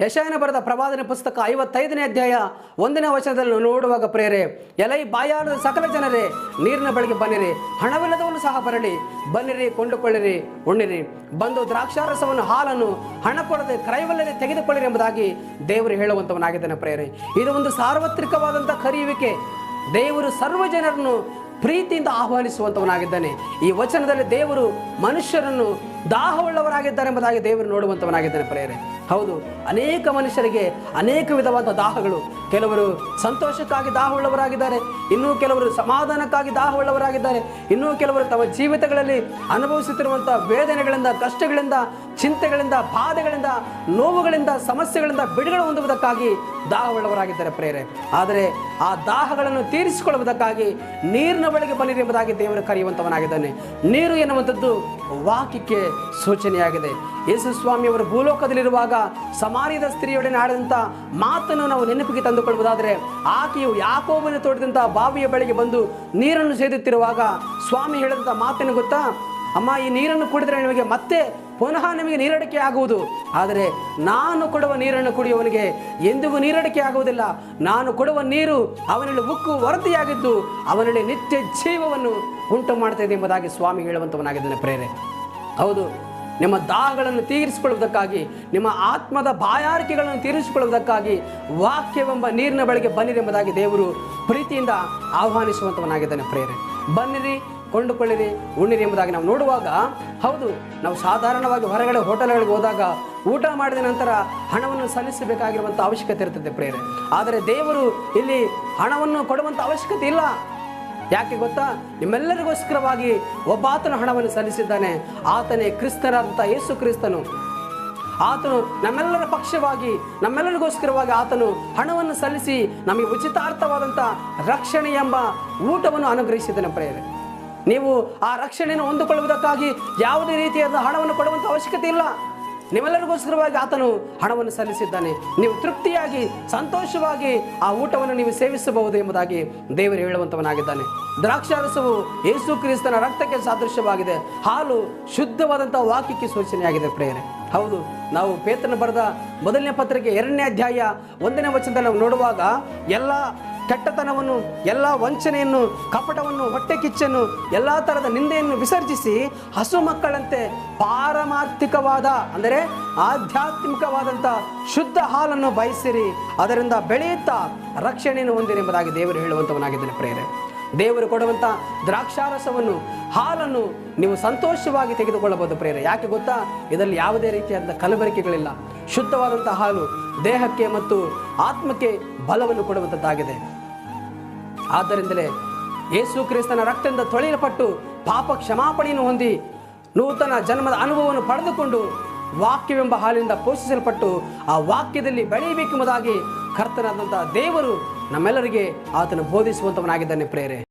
ಯಶಾಯನ ಬರೆದ ಪ್ರವಾದನ ಪುಸ್ತಕ ಐವತ್ತೈದನೇ ಅಧ್ಯಾಯ ಒಂದನೇ ವಚನದಲ್ಲಿ ನೋಡುವಾಗ ಪ್ರೇರೆ, ಎಲೈ ಬಾಯಾಳದ ಸಕಲ ಜನರೇ, ನೀರಿನ ಬಳಿಗೆ ಬನ್ನಿರಿ, ಹಣವಿಲ್ಲದವನು ಸಹ ಬರಲಿ. ಬನ್ನಿರಿ, ಕೊಂಡುಕೊಳ್ಳಿರಿ, ಉಣ್ಣಿರಿ. ಬಂದು ದ್ರಾಕ್ಷಾರಸವನ್ನು, ಹಾಲನ್ನು, ಹಣ ಕೊಡದೆ ಕ್ರಯವಲ್ಲದೆ ತೆಗೆದುಕೊಳ್ಳಿರಿ ಎಂಬುದಾಗಿ ದೇವರು ಹೇಳುವಂಥವನಾಗಿದ್ದಾನೆ ಪ್ರೇರೆ. ಇದು ಒಂದು ಸಾರ್ವತ್ರಿಕವಾದಂಥ ಕರೆಯುವಿಕೆ. ದೇವರು ಸರ್ವ ಜನರನ್ನು ಪ್ರೀತಿಯಿಂದ ಆಹ್ವಾನಿಸುವಂಥವನಾಗಿದ್ದಾನೆ. ಈ ವಚನದಲ್ಲಿ ದೇವರು ಮನುಷ್ಯರನ್ನು ದಾಹವುಳ್ಳವರಾಗಿದ್ದಾರೆ ಎಂಬುದಾಗಿ ದೇವರು ನೋಡುವಂಥವನಾಗಿದ್ದಾನೆ ಪ್ರೇರೆ ಹೌದು, ಅನೇಕ ಮನುಷ್ಯರಿಗೆ ಅನೇಕ ವಿಧವಾದ ದಾಹಗಳು. ಕೆಲವರು ಸಂತೋಷಕ್ಕಾಗಿ ದಾಹವುಳ್ಳವರಾಗಿದ್ದಾರೆ, ಇನ್ನೂ ಕೆಲವರು ಸಮಾಧಾನಕ್ಕಾಗಿ ದಾಹವುಳ್ಳವರಾಗಿದ್ದಾರೆ, ಇನ್ನೂ ಕೆಲವರು ತಮ್ಮ ಜೀವಿತಗಳಲ್ಲಿ ಅನುಭವಿಸುತ್ತಿರುವಂಥ ವೇದನೆಗಳಿಂದ, ಕಷ್ಟಗಳಿಂದ, ಚಿಂತೆಗಳಿಂದ, ಬಾಧೆಗಳಿಂದ, ನೋವುಗಳಿಂದ, ಸಮಸ್ಯೆಗಳಿಂದ ಬಿಡುಗಡೆ ಹೊಂದುವುದಕ್ಕಾಗಿ ದಾಹವುಳ್ಳವರಾಗಿದ್ದಾರೆ ಪ್ರೇರೆ ಆದರೆ ಆ ದಾಹಗಳನ್ನು ತೀರಿಸಿಕೊಳ್ಳುವುದಕ್ಕಾಗಿ ನೀರಿನ ಬಳಿಗೆ ಬನ್ನಿರಿ ಎಂಬುದಾಗಿ ದೇವರು ಕರೆಯುವಂಥವನಾಗಿದ್ದಾನೆ. ನೀರು ಎನ್ನುವಂಥದ್ದು ವಾಕ್ಯಕ್ಕೆ ಸೂಚನೆಯಾಗಿದೆ. ಯೇಸು ಸ್ವಾಮಿಯವರು ಭೂಲೋಕದಲ್ಲಿರುವಾಗ ಸಮಾರ್ಯದ ಸ್ತ್ರೀಯೊಡನೆ ಆಡಿದಂಥ ಮಾತನ್ನು ನಾವು ನೆನಪಿಗೆ ತಂದುಕೊಳ್ಳುವುದಾದರೆ ಆಕೆಯು ಯಾಕೋಬನ ತೋಟದಂಥ ಬಾವಿಯ ಬಳಿಗೆ ಬಂದು ನೀರನ್ನು ಸೇದುತ್ತಿರುವಾಗ ಸ್ವಾಮಿ ಹೇಳಿದಂಥ ಮಾತನ್ನು ಗೊತ್ತಾ? ಅಮ್ಮ, ಈ ನೀರನ್ನು ಕುಡಿದರೆ ನಿಮಗೆ ಮತ್ತೆ ಪುನಃ ನಿಮಗೆ ನೀರಡಿಕೆ ಆಗುವುದು. ಆದರೆ ನಾನು ಕೊಡುವ ನೀರನ್ನು ಕುಡಿಯುವವನಿಗೆ ಎಂದಿಗೂ ನೀರಡಿಕೆ ಆಗುವುದಿಲ್ಲ. ನಾನು ಕೊಡುವ ನೀರು ಅವನಲ್ಲಿ ಉಕ್ಕು ವರದಿಯಾಗಿದ್ದು ಅವನಲ್ಲಿ ನಿತ್ಯ ಜೀವವನ್ನು ಉಂಟು ಮಾಡ್ತಾ ಇದೆ ಎಂಬುದಾಗಿ ಸ್ವಾಮಿ ಹೇಳುವಂಥವನಾಗಿದ್ದಾನೆ ಪ್ರೇರೆ. ಹೌದು. ನಿಮ್ಮ ದಾಹಗಳನ್ನು ತೀರಿಸಿಕೊಳ್ಳುವುದಕ್ಕಾಗಿ, ನಿಮ್ಮ ಆತ್ಮದ ಬಾಯಾರಿಕೆಗಳನ್ನು ತೀರಿಸಿಕೊಳ್ಳುವುದಕ್ಕಾಗಿ ವಾಕ್ಯವೆಂಬ ನೀರಿನ ಬಳಿಗೆ ಬನ್ನಿರಿ ಎಂಬುದಾಗಿ ದೇವರು ಪ್ರೀತಿಯಿಂದ ಆಹ್ವಾನಿಸುವಂಥವನಾಗಿದ್ದಾನೆ ಪ್ರೇರೆ ಬನ್ನಿರಿ, ಕೊಂಡುಕೊಳ್ಳಿರಿ, ಉಣ್ಣಿರಿ ಎಂಬುದಾಗಿ ನಾವು ನೋಡುವಾಗ, ಹೌದು, ನಾವು ಸಾಧಾರಣವಾಗಿ ಹೊರಗಡೆ ಹೋಟೆಲ್ಗಳಿಗೆ ಹೋದಾಗ ಊಟ ಮಾಡಿದ ನಂತರ ಹಣವನ್ನು ಸಲ್ಲಿಸಬೇಕಾಗಿರುವಂಥ ಅವಶ್ಯಕತೆ ಇರ್ತದೆ ಪ್ರೇರೆ ಆದರೆ ದೇವರು ಇಲ್ಲಿ ಹಣವನ್ನು ಕೊಡುವಂಥ ಅವಶ್ಯಕತೆ ಇಲ್ಲ. ಯಾಕೆ ಗೊತ್ತಾ? ನಿಮ್ಮೆಲ್ಲರಿಗೋಸ್ಕರವಾಗಿ ಒಬ್ಬಾತನು ಹಣವನ್ನು ಸಲ್ಲಿಸಿದ್ದಾನೆ. ಆತನೇ ಕ್ರಿಸ್ತನಾದಂಥ ಯೇಸು ಕ್ರಿಸ್ತನು. ಆತನು ನಮ್ಮೆಲ್ಲರ ಪಕ್ಷವಾಗಿ, ನಮ್ಮೆಲ್ಲರಿಗೋಸ್ಕರವಾಗಿ ಆತನು ಹಣವನ್ನು ಸಲ್ಲಿಸಿ ನಮಗೆ ಉಚಿತಾರ್ಥವಾದಂಥ ರಕ್ಷಣೆ ಎಂಬ ಊಟವನ್ನು ಅನುಗ್ರಹಿಸಿದ್ದಾನೆ ಪ್ರೇರೆ ನೀವು ಆ ರಕ್ಷಣೆಯನ್ನು ಹೊಂದಿಕೊಳ್ಳುವುದಕ್ಕಾಗಿ ಯಾವುದೇ ರೀತಿಯಾದ ಹಣವನ್ನು ಕೊಡುವಂಥ ಅವಶ್ಯಕತೆ ಇಲ್ಲ. ನಿಮ್ಮೆಲ್ಲರಿಗೋಸ್ಕರವಾಗಿ ಆತನು ಹಣವನ್ನು ಸಲ್ಲಿಸಿದ್ದಾನೆ. ನೀವು ತೃಪ್ತಿಯಾಗಿ, ಸಂತೋಷವಾಗಿ ಆ ಊಟವನ್ನು ನೀವು ಸೇವಿಸಬಹುದು ಎಂಬುದಾಗಿ ದೇವರು ಹೇಳುವಂತವನಾಗಿದ್ದಾನೆ ದ್ರಾಕ್ಷಾರಸವು ಯೇಸು ಕ್ರಿಸ್ತನ ರಕ್ತಕ್ಕೆ ಸಾದೃಶ್ಯವಾಗಿದೆ. ಹಾಲು ಶುದ್ಧವಾದಂಥ ವಾಕ್ಯಕ್ಕೆ ಸೂಚನೆಯಾಗಿದೆ ಪ್ರೇಯರೆ. ಹೌದು, ನಾವು ಪೇತನ ಬರೆದ ಮೊದಲನೇ ಪತ್ರಿಕೆ ಎರಡನೇ ಅಧ್ಯಾಯ ಒಂದನೇ ವಚನದಲ್ಲಿ ನಾವು ನೋಡುವಾಗ ಎಲ್ಲ ಕೆಟ್ಟತನವನ್ನು, ಎಲ್ಲ ವಂಚನೆಯನ್ನು, ಕಪಟವನ್ನು, ಹೊಟ್ಟೆ ಕಿಚ್ಚನ್ನು, ಎಲ್ಲ ಥರದ ನಿಂದೆಯನ್ನು ವಿಸರ್ಜಿಸಿ ಹಸು ಮಕ್ಕಳಂತೆ ಪಾರಮಾರ್ಥಿಕವಾದ, ಅಂದರೆ ಆಧ್ಯಾತ್ಮಿಕವಾದಂಥ ಶುದ್ಧ ಹಾಲನ್ನು ಬಯಸಿರಿ. ಅದರಿಂದ ಬೆಳೆಯುತ್ತಾ ರಕ್ಷಣೆಯನ್ನು ಹೊಂದಿರಿ ಎಂಬುದಾಗಿ ದೇವರು ಹೇಳುವಂಥವನಾಗಿದ್ದಾನೆ ಪ್ರೇರೆ ದೇವರು ಕೊಡುವಂಥ ದ್ರಾಕ್ಷಾರಸವನ್ನು, ಹಾಲನ್ನು ನೀವು ಸಂತೋಷವಾಗಿ ತೆಗೆದುಕೊಳ್ಳಬಹುದು ಪ್ರೇರೆ ಯಾಕೆ ಗೊತ್ತಾ? ಇದರಲ್ಲಿ ಯಾವುದೇ ರೀತಿಯಾದ ಕಲಬೆರಕೆಗಳಿಲ್ಲ. ಶುದ್ಧವಾದಂಥ ಹಾಲು ದೇಹಕ್ಕೆ ಮತ್ತು ಆತ್ಮಕ್ಕೆ ಬಲವನ್ನು ಕೊಡುವಂಥದ್ದಾಗಿದೆ ಆದ್ದರಿಂದಲೇ ಯೇಸು ಕ್ರಿಸ್ತನ ರಕ್ತದಿಂದ ತೊಳೆಯಲ್ಪಟ್ಟು ಪಾಪ ಕ್ಷಮಾಪಣೆಯನ್ನು ಹೊಂದಿ ನೂತನ ಜನ್ಮದ ಅನುಭವವನ್ನು ಪಡೆದುಕೊಂಡು ವಾಕ್ಯವೆಂಬ ಹಾಲಿನಿಂದ ಪೋಷಿಸಲ್ಪಟ್ಟು ಆ ವಾಕ್ಯದಲ್ಲಿ ಬೆಳೆಯಬೇಕೆಂಬುದಾಗಿ ಕರ್ತನಾದಂಥ ದೇವರು ನಮ್ಮೆಲ್ಲರಿಗೆ ಆತನು ಬೋಧಿಸುವಂಥವನಾಗಿದ್ದಾನೆ ಪ್ರೇರೆ.